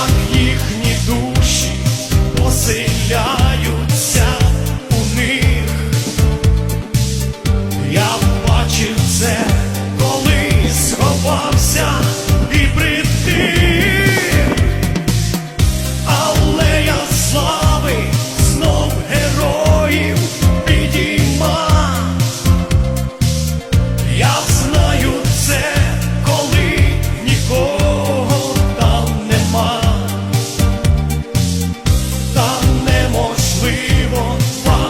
запах їх. one.